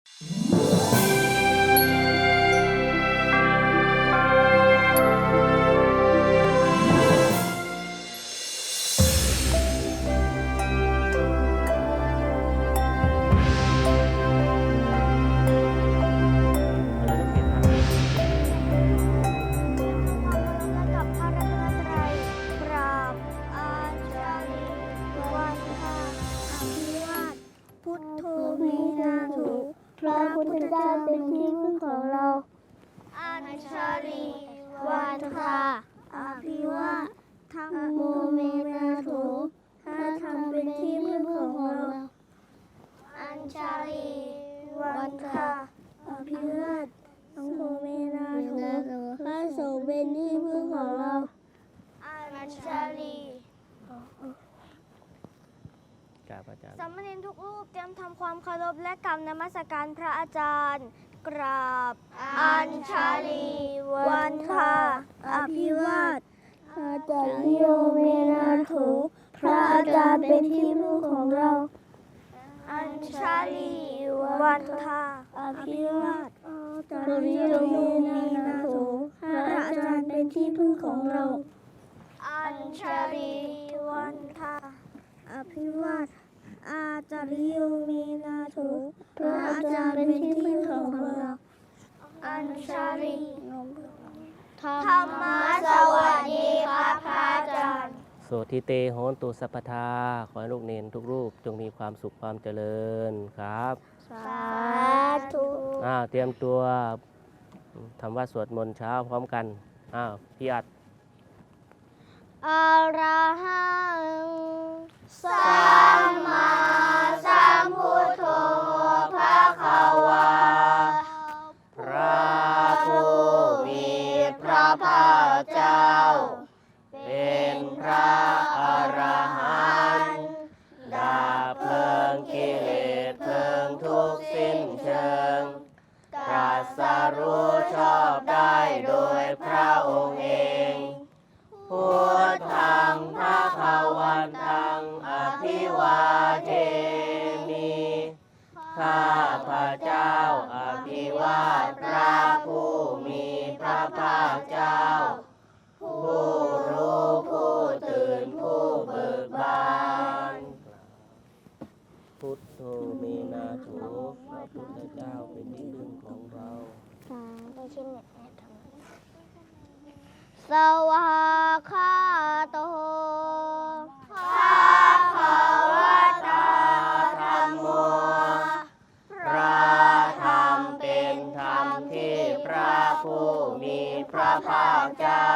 กั เมนาถุพระธรรมเป็นที่พึ่งของเรา อัญชาลีวันทาอภิวาทธรรมโมเมนาถุพระสงฆ์เป็นที่พึ่งของเรา อัญชาลีกราบอาจารย์สามเณรทุกรูปเตรียมทำความเคารพและกรรมนมัสการพระอาจารย์ กราบ อัญชาลีวันทาอภิวาท อาจารย์โยเมนาโถพระอาจารย์เป็นที่พึ่งของเรา อัญชาลีวันทาอภิวาทอาจารย์โยเมนาโถพระอาจารย์เป็นที่พึ่งของเรา อัญชาลีวันทาอภิวาทอาจาริโยมีนาโถพระอาจารย์เป็นที่พึ่งของเรา อัญชาลี ธรรมะสวัสดีครับพระอาจารย์โสทิเตโหนตุสัพพทา ขอให้ลูกเนนทุกรูปจงมีความสุขความเจริญครับสาธุอ้าวเตรียมตัวทำวัดสวดมนต์เช้าพร้อมกันอ้าวพี่อัดอะระหังสัมมาสัมพุทโธภะคะวา พระผู้มี พระภาเจ้า เป็นพระอรหันต์ดับเพลิงกิเลสเพลิงทุกสิ้นเชิงตรัสรู้ชอบได้โดยพระองค์เองพุทธังพระภาวันตังอภิวาเทมิข้า สวาคาโตข้าภาวะตาธัมโมพระธรรมเป็นธรรมที่พระผู้มีพระภาคเจ้า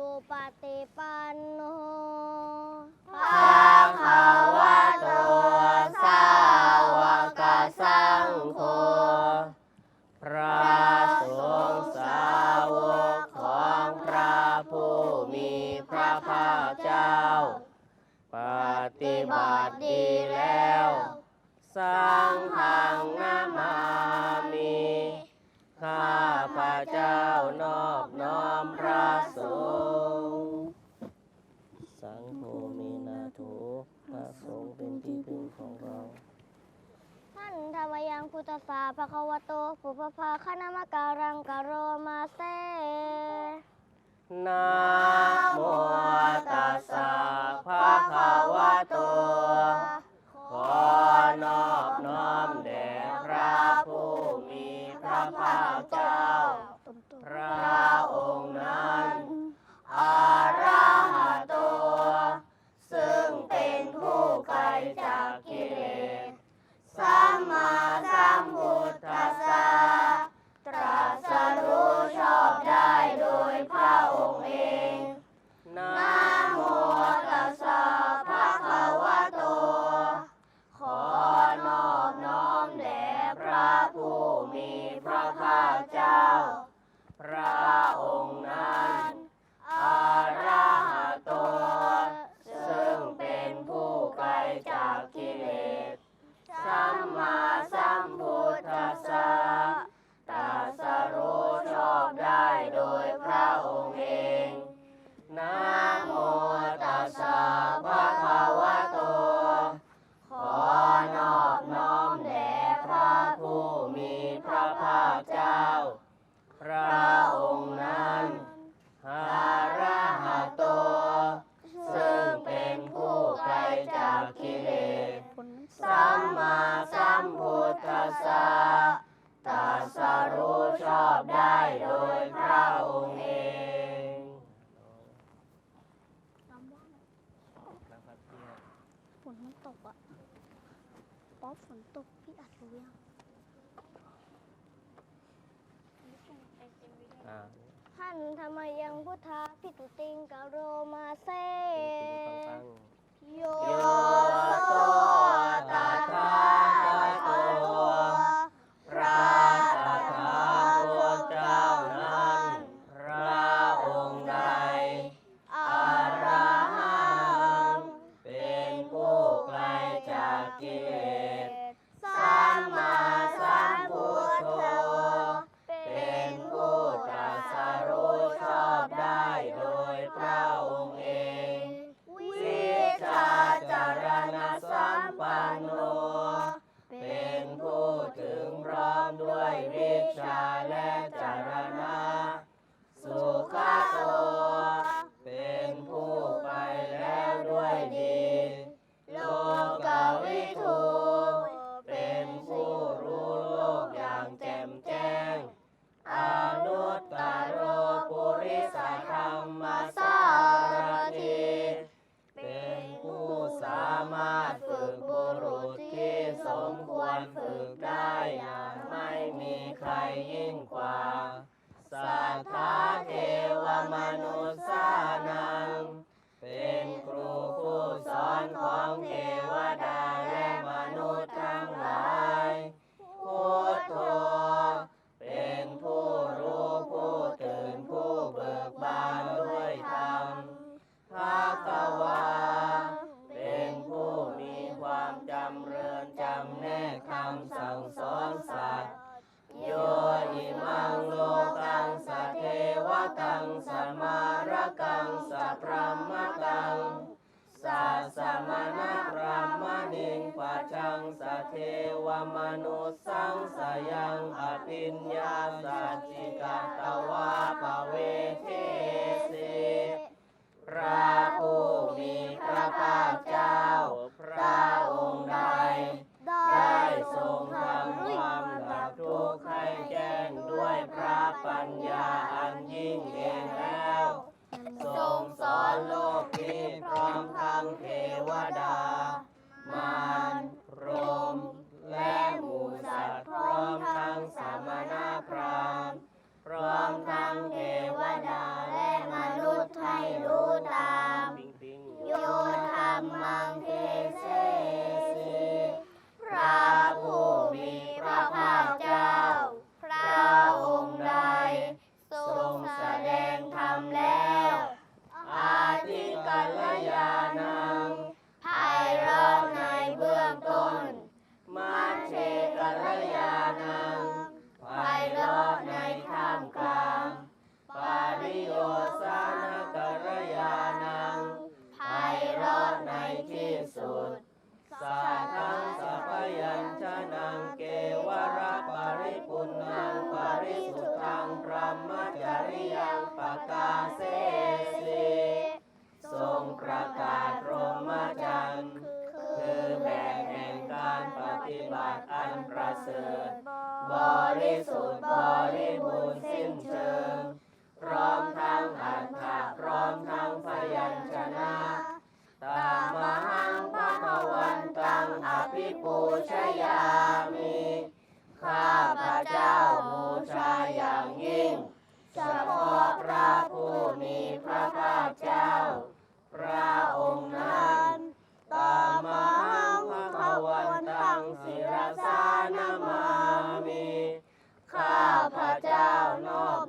สุปฏิปันโนภะคะวะโตสาวกสังโฆพระสงฆ์สาวกของพระผู้มีพระภาคเจ้า ปฏิบัติดีแล้วสังฆังนามามิข้า เจ้านอบน้อมพระสงฆ์สังโฆเมนาโถพระสงฆ์เป็นที่พึ่งของเรา ท่านทวยังพุทธสาภควโตปุพพาคณมการังกโรมาเซนะโมตัสสะภะคะวะโต ขอนอบน้อมแด่พระผู้มีพระภาค ฏิบัติอันประเสริฐ บริสุทธิ์บริบูรณ์สิ้นเชิง พร้อมทั้งอัฏฐะพร้อมทั้งพยัญชนะตามหังพระวันตังอภิปูชยามีข้าพระเจ้าบูชาอย่างยิ่งเฉพาะพระผู้มีพระภาคเจ้า พระองค์นั้นตามหังพระวัน งศิรสานามามี ข้าพระเจ้านอบ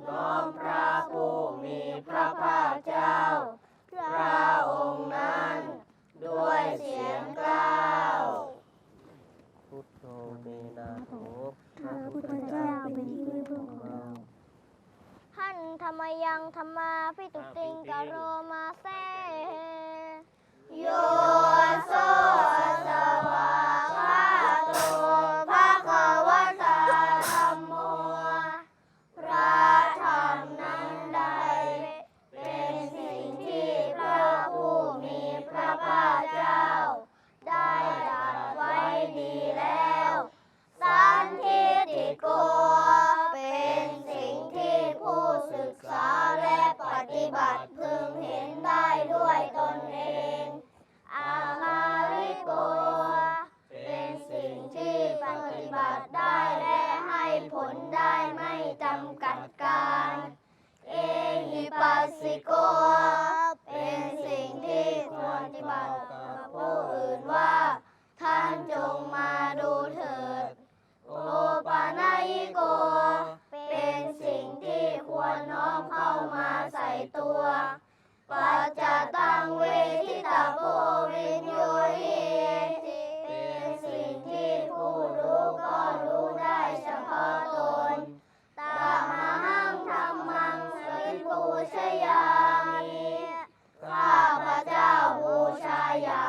น้อมเข้ามาใส่ตัวปัจจตังเวทิตาโพวิญโยหิเป็นสิ่งที่ผู้รู้ก็รู้ได้เฉพาะตนตามหังธรรมังสิปูชยามิข้าพระเจ้าบูชายา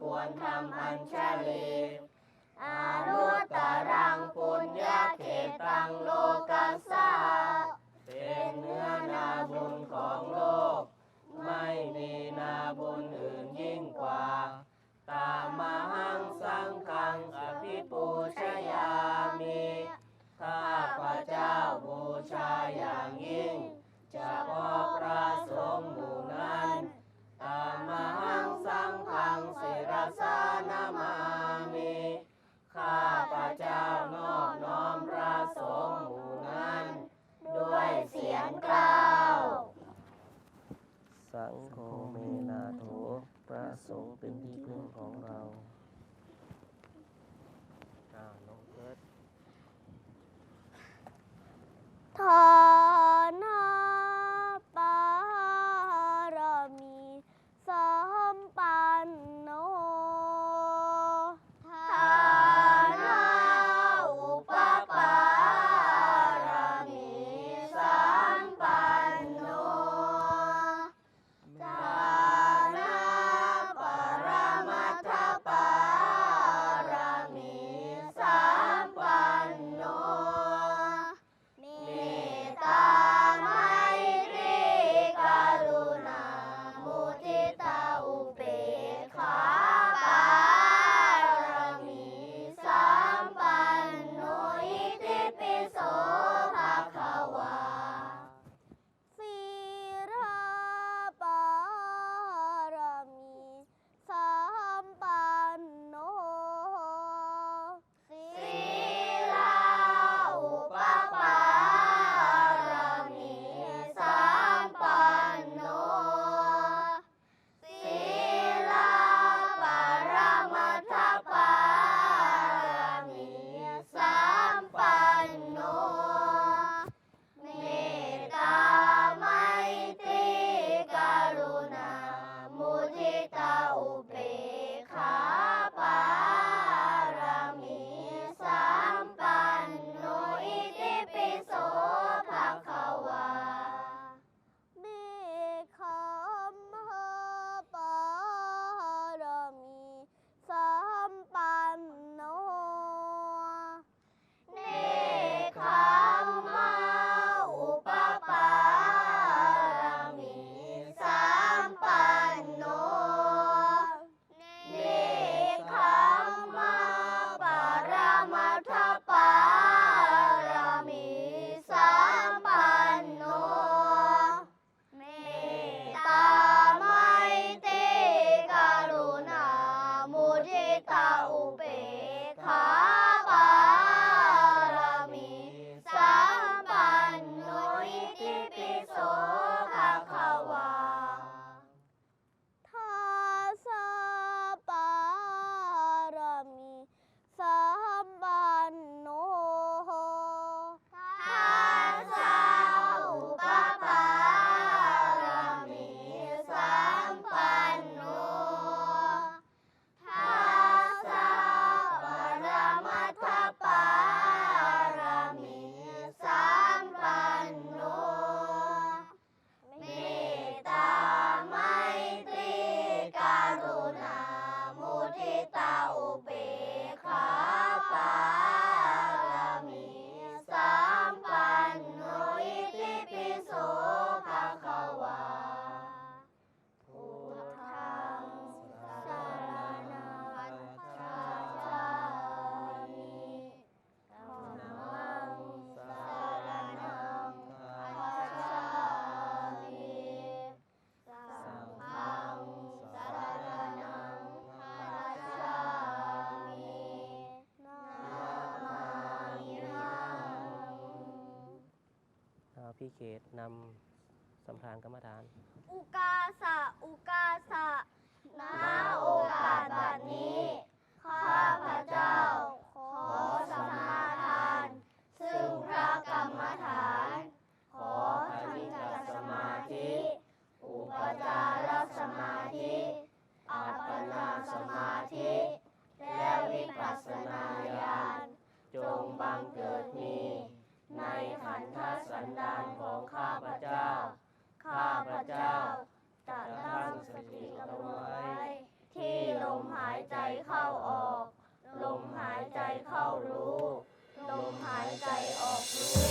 ควรทำอัญชลีอารุตรังปุญญาเขตังโลกัสสะเป็นเนื้อนาบุญของโลก ไม่มีนาบุญอื่นยิ่งกว่า ตามหังสังคังอภิปูชยามีข้าพระเจ้าบูชาอย่า ที่เขตนำสัมภารกรรมฐาน อุกาสะอุกาสะณโอกาสบัดนี้ ข้าพระเจ้า ขอสมาทาน ซึ่งพระกรรมฐาน ขอคณิกสมาธิ อุปจารสมาธิอัปปนาสมาธิ และวิปัสสนาญาณจงบังเกิด นธสันดานของข้าพเจ้า ข้าพเจ้าจะตั้งสติระไว้ที่ลมหายใจเข้าออก ลมหายใจเข้ารู้ ลมหายใจออกรู้